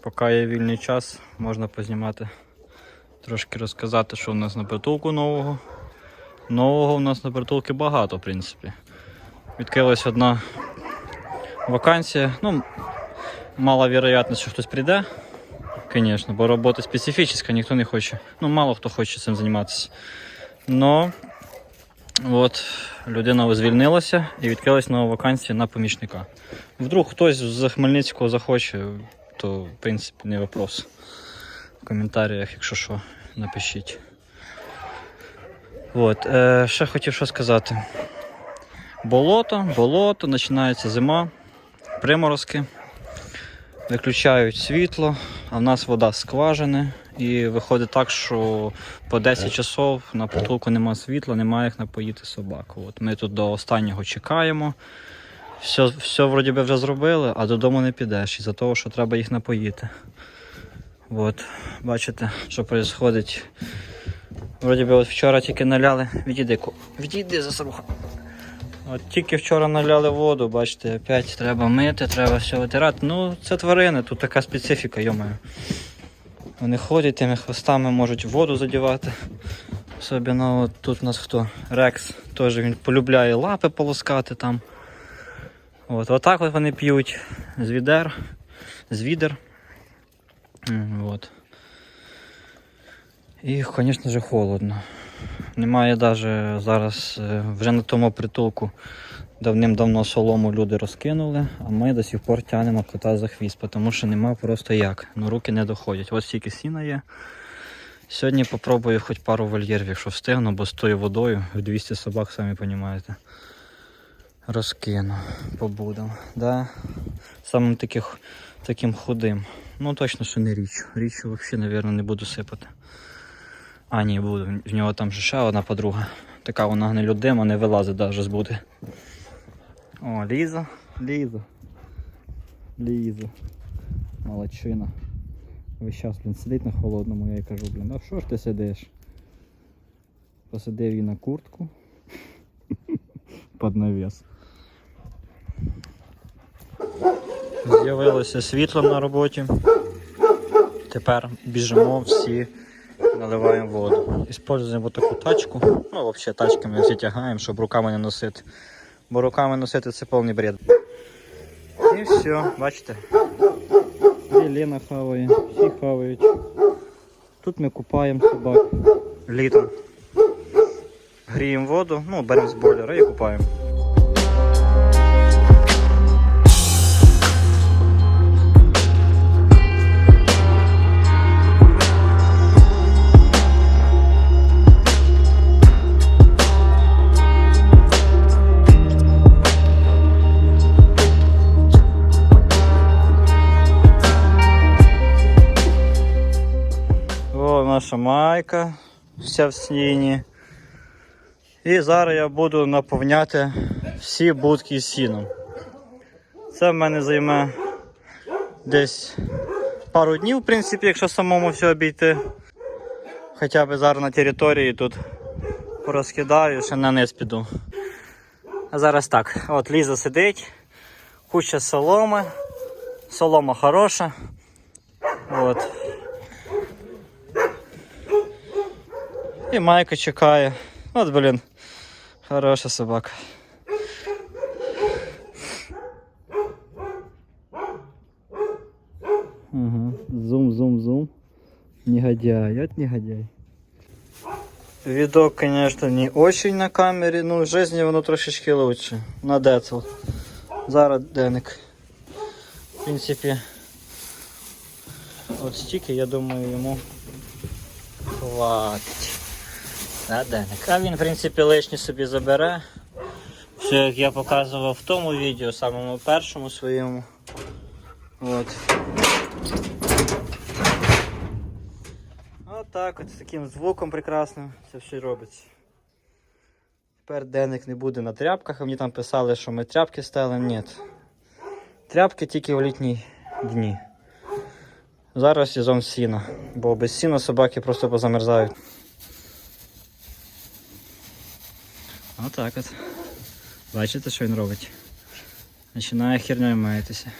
Поки є вільний час, можна познімати, трошки розказати, що у нас на притулку нового. Нового у нас на притулки багато, в принципі. Відкрилась одна вакансія. Ну, мало вероятність, що хтось прийде. Звісно, бо робота специфічна, ніхто не хоче. Ну, мало хто хоче цим займатися. Но от, людина звільнилася і відкрилась нова вакансія на помічника. Вдруг хтось з Хмельницького захоче, то в принципі не вопрос. В коментарях, якщо що, напишіть. От, е, ще хотів що сказати. Болото, болото, починається зима, приморозки, виключають світло, а в нас вода з. І виходить так, що по 10 часов на притулку немає світла, немає як напоїти собаку. От ми тут до останнього чекаємо. Все, все вроді би вже зробили, а додому не підеш із-за того, що треба їх напоїти. От, бачите, що відбувається. Вроді би от вчора тільки наляли. Відійди, відійди за собою. От тільки вчора наляли воду, бачите, опять треба мити, треба все витирати. Ну, це тварини, тут така специфіка, йомаю. Вони ходять тими хвостами, можуть воду задівати. Особливо тут у нас хто? Рекс, теж він полюбляє лапи полоскати там. От, отак от вони п'ють з відер, з відер. От. І, звісно ж, холодно. Немає навіть зараз е, вже на тому притулку давним-давно солому люди розкинули, а ми до сих пор тянемо кота за хвіст, тому що нема просто як. Ну руки не доходять. Ось стільки сіна є. Сьогодні попробую хоч пару вольєрів, якщо встигну, бо з тою водою в 200 собак, самі розумієте. Розкину, побудемо. Да? Самим таких, таким худим. Ну точно, що не річ. Річчю взагалі, мабуть, не буду сипати. А, ні, буду. В нього там же ще одна подруга. Така вона гнилюдима, не вилазить навіть з буди. О, Ліза, Ліза. Ліза. Молодчина. Весь час, блін, сидить на холодному, я їй кажу, блін, а що ж ти сидиш? Посадив її на куртку. Під навіс. З'явилося світло на роботі. Тепер біжимо всі, наливаємо воду. Іспользуємо таку тачку. Ну, взагалі тачки ми всі тягаємо, щоб руками не носити. Бо руками носити це повний бред. І все, бачите. І Лена хаває, всі хавають. Тут ми купаємо собак літом. Гріємо воду, ну, беремо з бойлера і купаємо. Наша майка, вся в сіні. І зараз я буду наповняти всі будки сіном. Це в мене займе десь пару днів, в принципі, якщо самому все обійти. Хоча б зараз на території тут порозкидаю, ще на низ піду. А зараз так, от Ліза сидить, куча соломи, солома хороша. От. І Майка чекає. От, блін, хороша собака. Угу. Зум, зум, зум. Негодяй, от негодяй. Видок, конечно, не очень на камері, ну в житті воно трошечки лучше. На децл. Зараз деник. В принципі, от стільки, я думаю, йому хватить. На деник. А він, в принципі, лишнє собі забере. Все, як я показував в тому відео, самому першому своєму. От. Отак от з таким звуком прекрасним це все робиться. Тепер денник не буде на тряпках, а мені там писали, що ми тряпки стелимо. Ні. Тряпки тільки в літні дні. Зараз сезон сіна, бо без сіна собаки просто позамерзають. Отак от. Бачите, що він робить? Починає херньою маятися.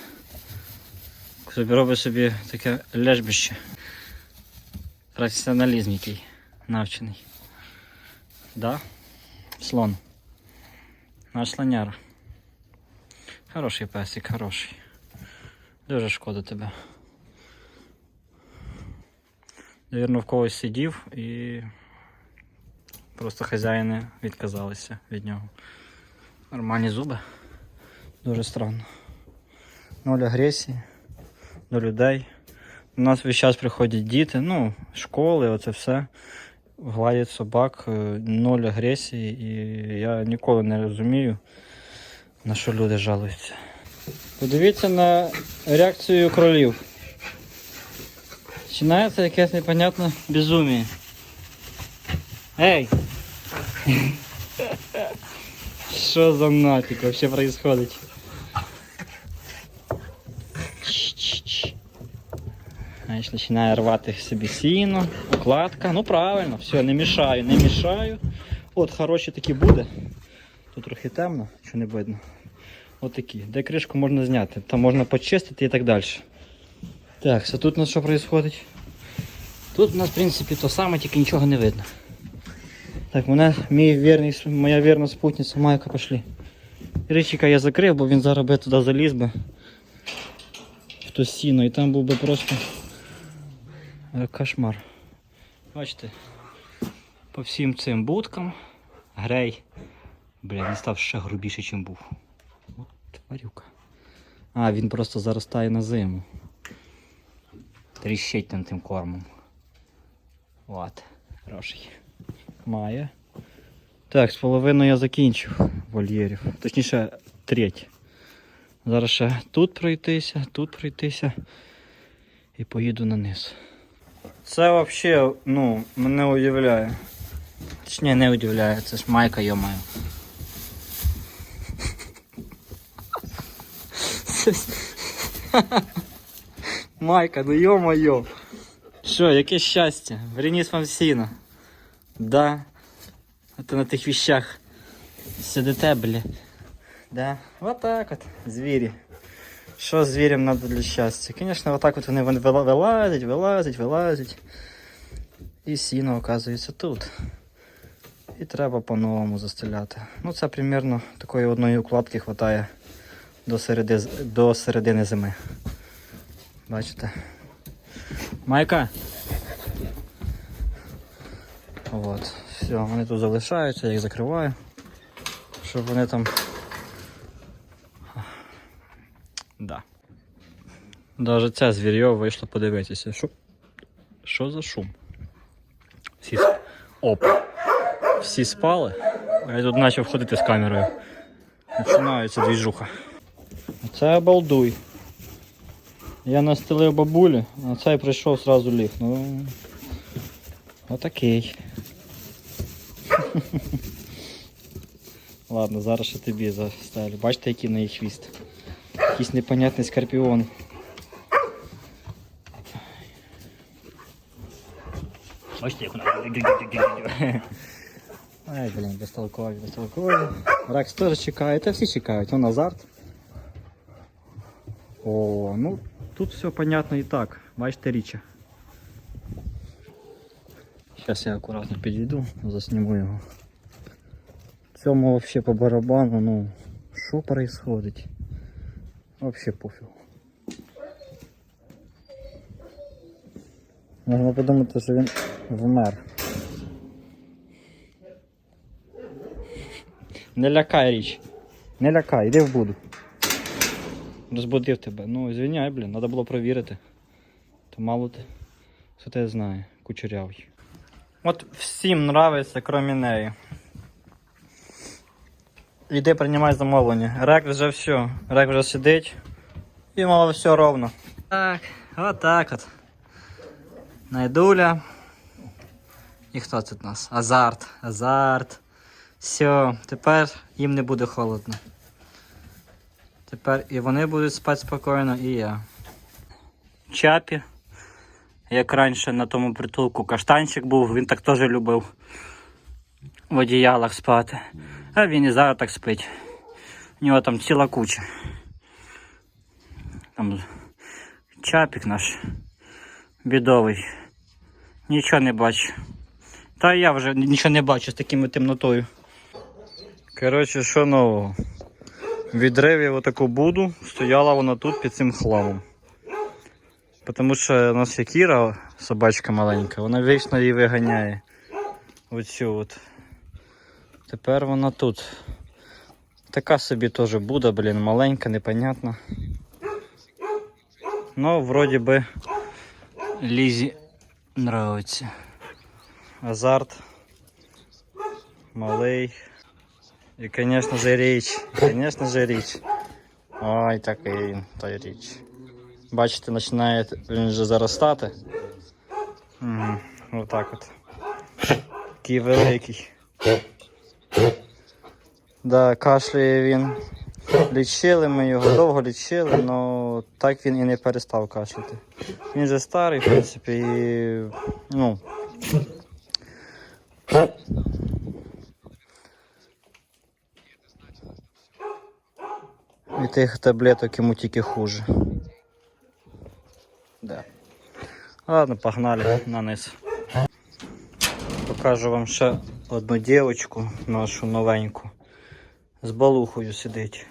Собі робить собі таке лежбище. Професіоналізм який навчений. Да? Слон. Наш слоняра. Хороший песик, хороший. Дуже шкода тебе. Навірно, в когось сидів і просто хазяїни відказалися від нього. Нормальні зуби. Дуже странно. Ноль агресії до людей. У нас весь час приходять діти, ну, школи, оце все. Гладять собак, е, ноль агресії, і я ніколи не розумію, на що люди жалуються. Подивіться на реакцію кролів. Починається якесь непонятне безумие. Ей! Що за нафиг вообще происходит? Знаєш, починає рвати собі сіно, укладка. Ну правильно, все, не мішаю, не мішаю. От хороші такі буде. Тут трохи темно, що не видно. От такі. Де кришку можна зняти, там можна почистити і так далі. Так, все тут у нас що відбувається? Тут у нас, в принципі, то саме, тільки нічого не видно. Так, мене, мій вірний, моя вірна спутниця Майка пішли. Ричика я закрив, бо він зараз би туди заліз би. В то сіно, і там був би просто е, кошмар. Бачите, по всім цим будкам грей. Бля, він став ще грубіший, ніж був. От тварюка. А, він просто заростає на зиму. Тріщить там тим кормом. От, хороший. Має. Так, з половиною я закінчив вольєрів. Точніше, треть. Зараз ще тут пройтися, тут пройтися і поїду на низ. Це взагалі, ну, мене удивляє. Точніше, не удивляє, це ж майка, йомаю. Майка, ну йо-моє. Що, яке щастя? Верніс вам сіно. Да. А на тих віщах сидите, бля. Да. Вот так от, звірі. Що звірям треба для щастя? Звісно, отак от вони вон- вила- вилазять, вилазять, вилазять. І сіно оказується тут. І треба по-новому застеляти. Ну це примерно такої одної укладки вистачає до, середи, до середини зими. Бачите? Майка. От. Все, вони тут залишаються, я їх закриваю. Щоб вони там. Да. Даже ця звір'я вийшло подивитися. Що, що за шум? Всі. Оп. Всі спали. Я тут почав ходити з камерою. Починається двіжуха. Це обалдуй. Я настелив бабулі, а цей прийшов сразу ліг. Ну. Отакий. Ладно, зараз ще тобі заставлю. Бачите, який в неї хвіст. Якийсь непонятний скорпіон. Бачите, як вона. Ай, блін, безтолкові, безтолкові. Ракс теж чекає, та всі чекають, он азарт. О, ну тут все понятно і так. Бачите річа. Зараз я акуратно підійду, засніму його. Цьому вообще по барабану, ну, що происходить? Вообще пофіг. Можна подумати, що він вмер. Не лякай річ. Не лякай, іди в буду. Розбудив тебе. Ну, звиняй, блін, треба було провірити. То мало ти. Що ти знає, кучерявий. От всім нравиться, крім неї. Іди приймай замовлення. Рек вже все. Рек вже сидить. І мало все ровно. Так, от так от. Найдуля. І хто тут у нас? Азарт. Азарт. Все, тепер їм не буде холодно. Тепер і вони будуть спати спокійно, і я. Чапі. Як раніше на тому притулку каштанчик був, він так теж любив в одіялах спати. А він і зараз так спить. У нього там ціла куча. Там Чапік наш бідовий. Нічого не бачу. Та я вже нічого не бачу з такими темнотою. Коротше, що нового? Відривів отаку буду, стояла вона тут під цим хламом. Тому що у нас є Кіра, собачка маленька, вона вічно її виганяє. Оцю от. Тепер вона тут. Така собі теж буде, блін, маленька, непонятна. Ну, вроді би Лізі нравиться. Азарт. Малий. І, звісно же, річ. Звісно же, річ. Ой, такий той річ. Бачите, починає він вже заростати. Угу. Отак от. Такий великий. Да, кашляє він. Лічили ми його, довго лічили, але так він і не перестав кашляти. Він же старий, в принципі, і ну. Від тих таблеток йому тільки хуже. Да. Ладно, погнали на низ. Покажу вам ще одну дівчинку, нашу новеньку. З балухою сидить.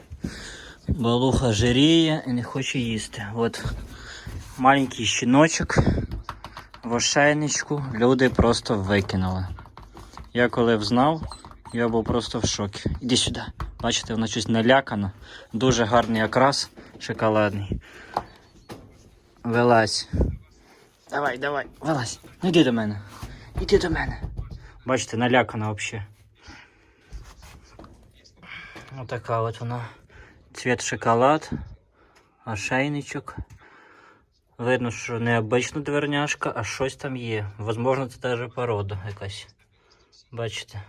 Балуха жиріє і не хоче їсти. От маленький щіночок в ошейничку люди просто викинули. Я коли взнав, я був просто в шокі. Іди сюди. Бачите, вона щось налякана. Дуже гарний окрас шоколадний. Вилазь. Давай, давай, вилазь. Ну йди до мене. Іди до мене. Бачите, налякана взагалі. Отака от вона. Цвіт шоколад, ошейничок. Видно, що не обична дверняшка, а щось там є. Возможно, це теж порода якась. Бачите?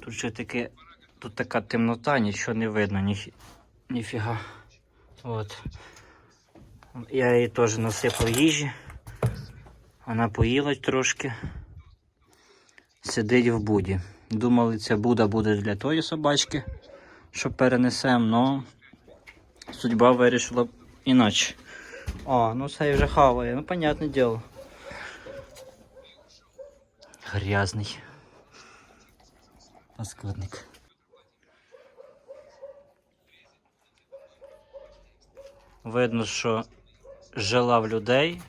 Тут ще таке. Тут така темнота, нічого не видно, ні, ніфіга. От. Я їй теж насипав їжі. Вона поїла трошки. Сидить в буді. Думали, ця буда буде для тої собачки, що перенесемо, але судьба вирішила іначе. О, ну це вже хаває, ну понятне діло. Грязний. Паскудник. Видно, що жила в людей.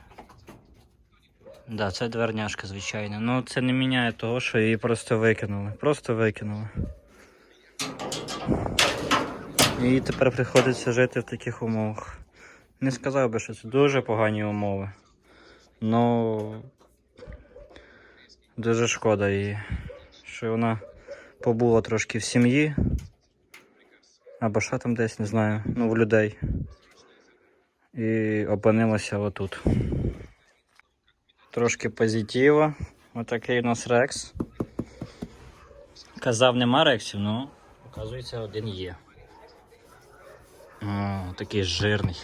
Да, це дверняшка, звичайно. Ну це не міняє того, що її просто викинули. Просто викинули. І тепер приходиться жити в таких умовах. Не сказав би, що це дуже погані умови. Ну дуже шкода її, що вона побула трошки в сім'ї. Або що там десь, не знаю, ну в людей. І опинилася отут. Трошки позитива. Отакий у нас рекс. Казав, нема рексів, ну, оказується, один є. О, такий жирний.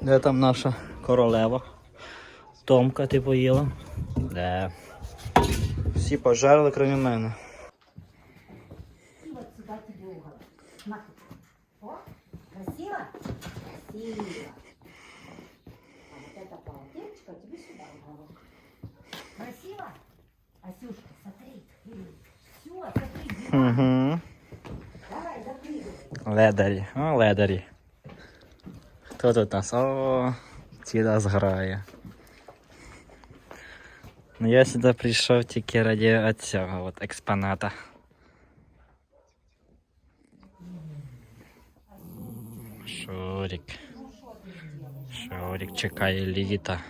Де там наша королева? Томка ти поїла? Де? Всі пожарили, крім мене. Ледарі, о, ледарі. Хто тут у нас? О, ціла зграє. Ну я сюди прийшов тільки раді цього от експоната. Шурик. Шурик чекає літа,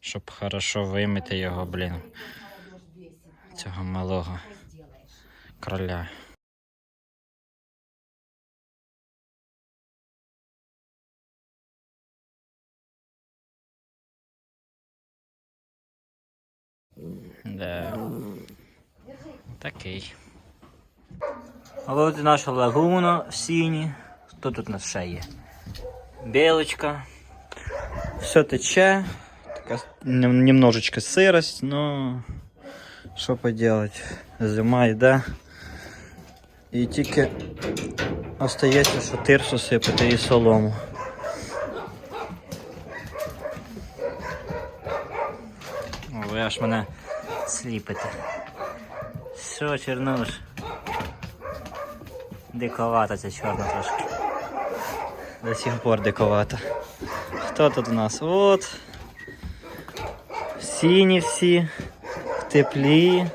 щоб хорошо вимити його, блін. Цього малого кроля. Да. Такий. А наша лагуна в сіні. Хто тут у нас ще є? Білочка. Все тече. Така немножечко сирость, но що поделать? Зима йде. І тільки остається, що тирсу сипати і солому. Ви аж мене сліпите. Що, Чернуш? Диковата ця чорна трошки. До сих пор диковата. Хто тут у нас? От. Сіні всі, в теплі,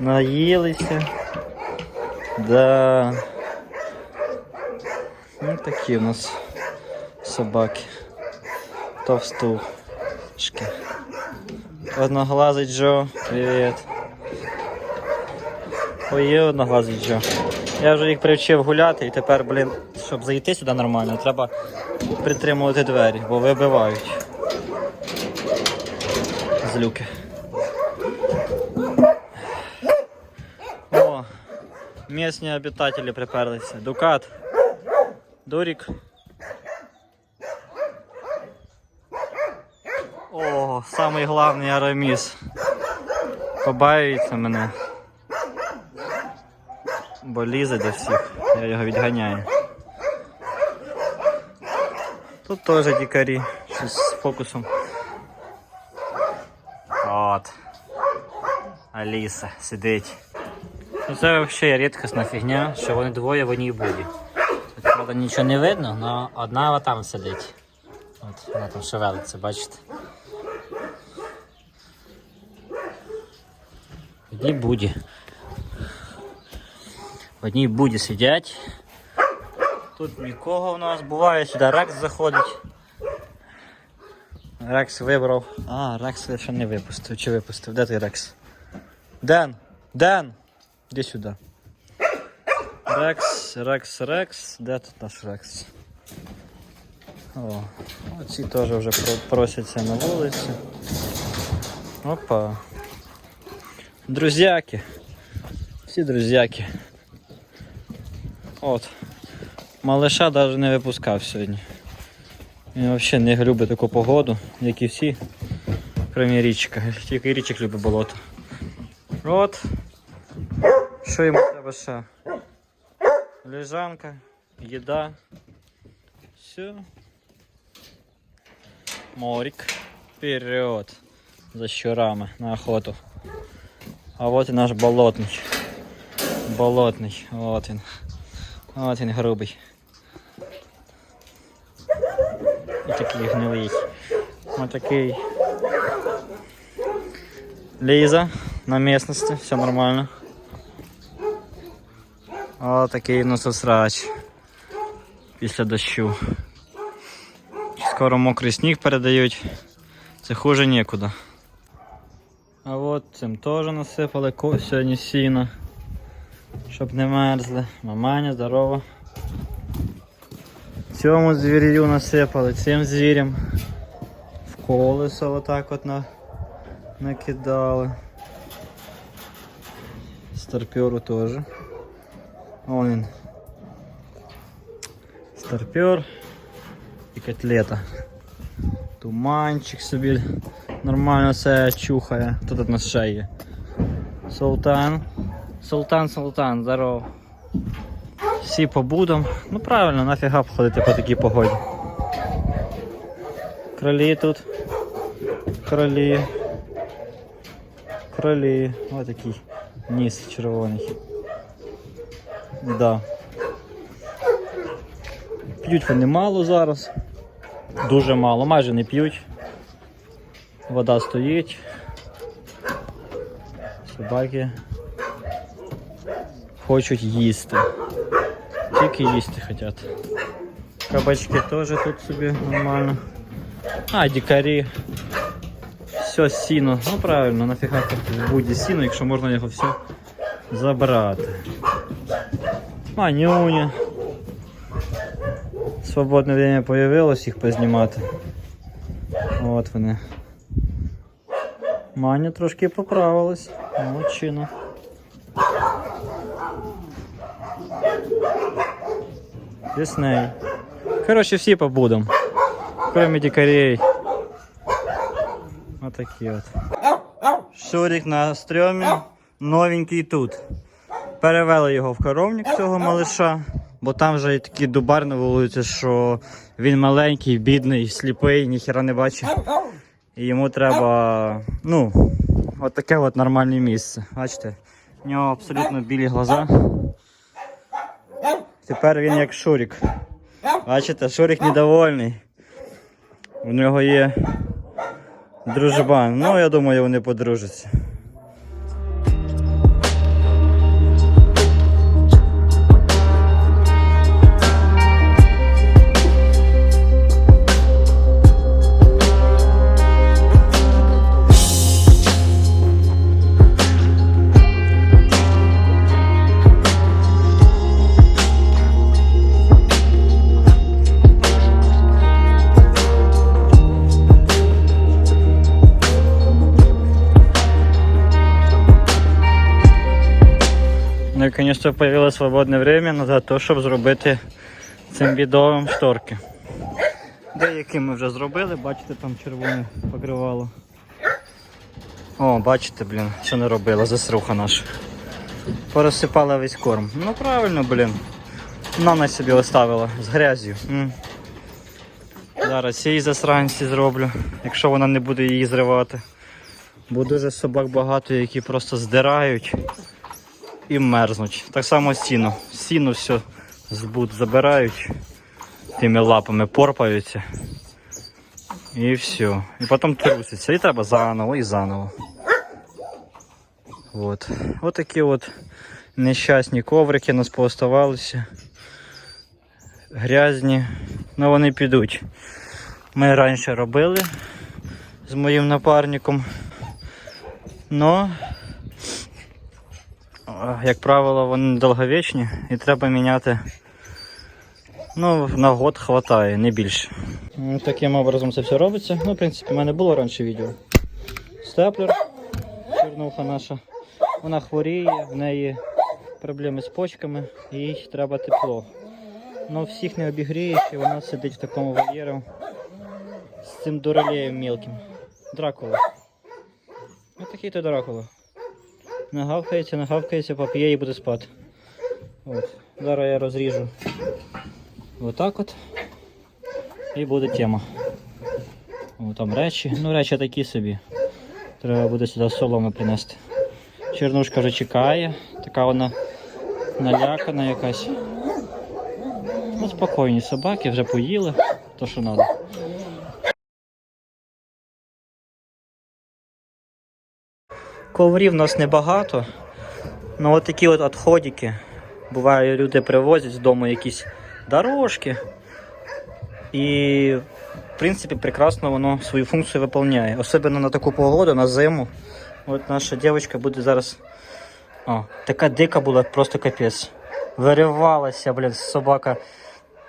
наїлися. Да. Ну такі у нас собаки. Товстушки. Одноглазий Джо, привіт. Ой, є одноглазий Джо. Я вже їх привчив гуляти і тепер, блін, щоб зайти сюди нормально, треба притримувати двері, бо вибивають. Злюки. О, місні обитателі приперлися. Дукат. Дурік. О, самий главний Араміс. Побаюється мене. Бо лізе до всіх. Я його відганяю. Тут теж дікарі. Щось з фокусом. От. Аліса сидить. Ну, Це взагалі рідкісна фігня, що вони двоє в одній буді. Тут, правда, нічого не видно, але одна там сидить. От вона там шевелиться, бачите? Одній буді. В одній буді сидять. Тут нікого у нас буває, сюди Рекс заходить. Рекс вибрав. А, Рекс ще не випустив. Чи випустив? Де ти Рекс? Ден! Ден! Іди сюди. Рекс, Рекс, Рекс. Де тут наш Рекс? О, оці теж вже про- просяться на вулицю. Опа. Друзяки. Всі друзяки. От. Малиша навіть не випускав сьогодні. Він взагалі не любить таку погоду, як і всі. Крім річка. Тільки річок любить болото. От. Що йому треба ще? Лежанка, їда. Все. Морик. Вперед. За щурами на охоту. А от і наш болотний. Болотний. От він. От він грубий. І такий гнилий. Ось такий. Ліза на місності, все нормально. О, такий нососрач після дощу. Скоро мокрий сніг передають. Це хуже нікуди. От цим теж насипали сьогодні сіно. Щоб не мерзли. Маманя, здорова. Цьому звір'ю насипали, цим звірям. В колесо отак от на... накидали. Старпьору теж. Вон він. Старпер і котлета. Туманчик собі нормально все чухає. Тут у нас ще є? Султан. Султан, Султан, здорово. Всі по будам. Ну правильно, нафіга ходити по такій погоді. Кролі тут. Кролі. Кролі. Ось такий ніс червоний. Да. П'ють вони мало зараз. Дуже мало, майже не п'ють. Вода стоїть. Собаки хочуть їсти. Тільки їсти хочуть. Кабачки теж тут собі нормально. А, дикарі. Все сіно. Ну правильно, нафіга тут в будь сіно, якщо можна його все забрати. Манюня. Свободне время появилось їх познімати. От вони. Маня трошки поправилась. Молодчина. Дисней. Короче, всі побудем. Кроме дикарей. Вот такие вот. Шурик на стрьомі. Новенький тут. Перевели його в коровник цього малиша, бо там вже такий дубар на вулиці, що він маленький, бідний, сліпий, ніхіра не бачить. І йому треба, ну, от таке от нормальне місце. Бачите? У нього абсолютно білі глаза. Тепер він як Шурік. Бачите, Шурік недовольний. У нього є дружбан. Ну, я думаю, вони подружаться. Наконец-то появилось свободне время на те, щоб зробити цим відео шторки. Деякі ми вже зробили, бачите, там червоне покривало. О, бачите, блін, що не робила, засруха наша. Порозсипала весь корм. Ну правильно, блін. На нас собі оставила з грязю. Зараз її засранці зроблю, якщо вона не буде її зривати. Бо дуже собак багато, які просто здирають і мерзнуть. Так само сіно. Сіно все збут забирають, тими лапами порпаються. І все. І потім труситься. І треба заново і заново. От. От такі от нещасні коврики у нас пооставалися. Грязні. Ну вони підуть. Ми раніше робили з моїм напарником. Но як правило, вони довговічні і треба міняти. Ну, на год хватає, не більше. Таким образом це все робиться. Ну, в принципі, в мене було раніше відео. Степлер, чернуха наша. Вона хворіє, в неї проблеми з почками, їй треба тепло. Ну, всіх не обігрієш, і вона сидить в такому вольєрі з цим дуралеєм мілким. Дракула. Ось такий то Дракула. Нагавкається, нагавкається, поп'є і буде спати. От. Зараз я розріжу отак от. І буде тема. О, там речі. Ну речі такі собі. Треба буде сюди соломи принести. Чернушка вже чекає, така вона налякана якась. Ну, спокійні собаки, вже поїли, то що треба. Коврів у нас небагато. Ну от такі от відходики. Буває, люди привозять з дому якісь дорожки. І в принципі прекрасно воно свою функцію виконує. Особливо на таку погоду, на зиму. От наша дівчинка буде зараз. О, така дика була, просто капець. Виривалася, блін, собака.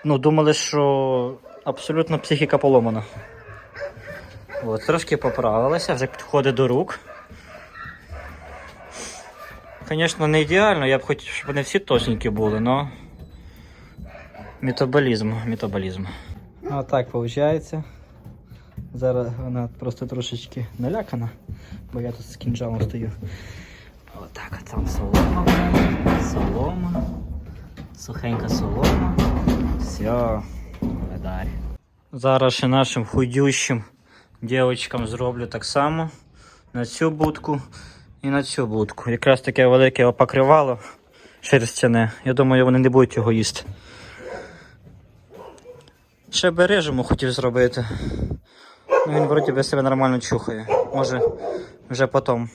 Ну, думали, що абсолютно психіка поломана. От, трошки поправилася, вже підходить до рук. Звісно, не ідеально, я б хотів, щоб вони всі точненькі були, але метаболізм, метаболізм. А так виходить. Зараз вона просто трошечки налякана, бо я тут з кінжалом стою. Отак, от там солома, солома, сухенька солома. Все, видарь. Зараз ще нашим худющим дівчаткам зроблю так само на цю будку і на цю будку. Якраз таке велике покривало шерстяне. Я думаю, вони не будуть його їсти. Ще би режиму хотів зробити. Ну він вроді би себе нормально чухає. Може вже потім.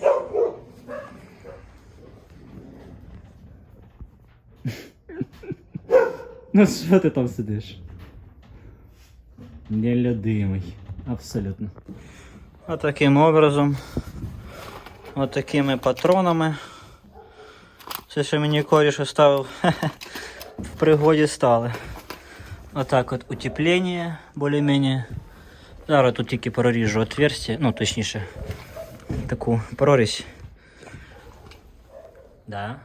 Ну що ти там сидиш? Нелюдимий. Абсолютно. Отаким образом. Отакими патронами. Все, що мені коріш оставив, в пригоді стали. Отак от утеплення, більш-менш. Зараз тут тільки проріжу отверстие, ну точніше, таку прорізь. Да,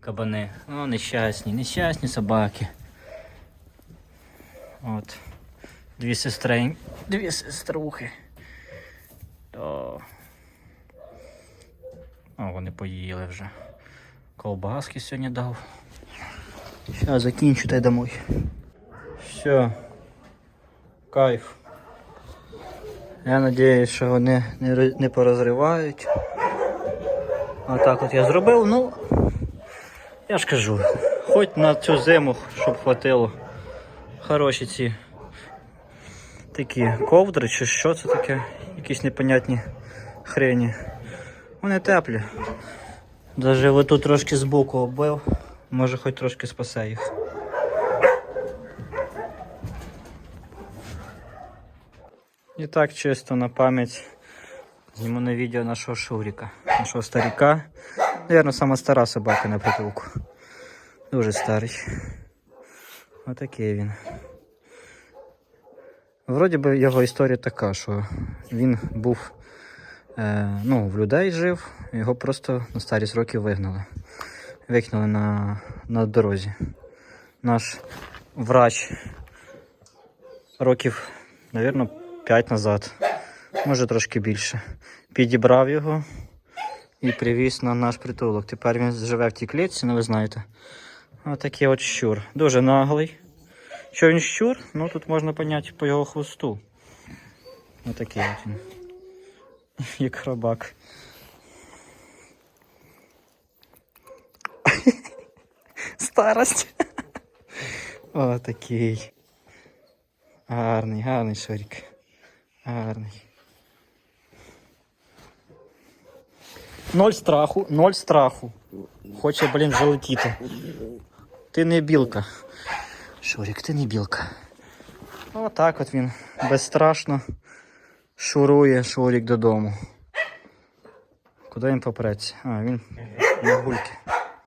кабани. Ну, нещасні, нещасні собаки. От. Дві сестрень, дві сеструхи. То... О, вони поїли вже. Колбаски сьогодні дав. Зараз закінчу та й домой. Все. Кайф. Я сподіваюся, що вони не, не порозривають. Отак от я зробив, ну. Я ж кажу, хоч на цю зиму, щоб хватило. Хороші ці такі ковдри чи що це таке? Якісь непонятні хрені. Вони теплі. Даже отут трошки збоку оббив, може хоч трошки спасе їх. І так чисто на пам'ять зніму на відео нашого Шуріка, нашого старіка. Наверно, сама стара собака на притулку. Дуже старий. Отакий він. Вроді би його історія така, що він був е, ну, в людей жив, його просто на старість років вигнали. Викинули на, на дорозі. Наш врач років, напевно, 5 назад, може трошки більше. Підібрав його і привіз на наш притулок. Тепер він живе в тій клітці, ну ви знаєте. Отакий от щур. Дуже наглий. Що він щур? Ну тут можна поняти по його хвосту. Отакий от він. Як хробак. Старость. О, такий. Гарний, гарний шорік. Гарний. Ноль страху, ноль страху. Хоче, блін, залетіти. Ти не білка. Шурік, ти не білка. Отак от він безстрашно шурує Шурік додому. Куди він попреться? А, він на гульки.